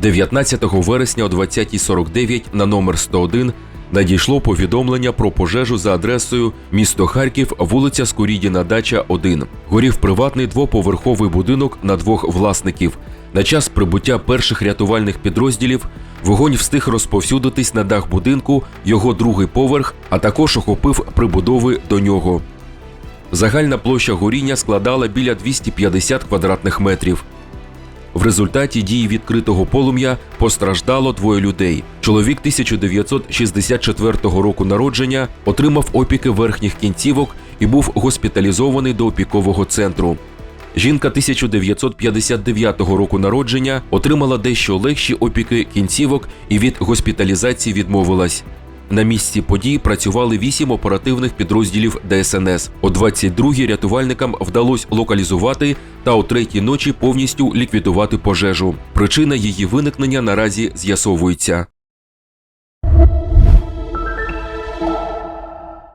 19 вересня о 20.49 на номер 101 надійшло повідомлення про пожежу за адресою місто Харків, вулиця Скурідіна, дача 1. Горів приватний двоповерховий будинок на двох власників. На час прибуття перших рятувальних підрозділів вогонь встиг розповсюдитись на дах будинку, його другий поверх, а також охопив прибудови до нього. Загальна площа горіння складала біля 250 квадратних метрів. В результаті дії відкритого полум'я постраждало двоє людей. Чоловік 1964 року народження отримав опіки верхніх кінцівок і був госпіталізований до опікового центру. Жінка 1959 року народження отримала дещо легші опіки кінцівок і від госпіталізації відмовилась. На місці подій працювали вісім оперативних підрозділів ДСНС. О 22-й рятувальникам вдалося локалізувати та о третій ночі повністю ліквідувати пожежу. Причина її виникнення наразі з'ясовується.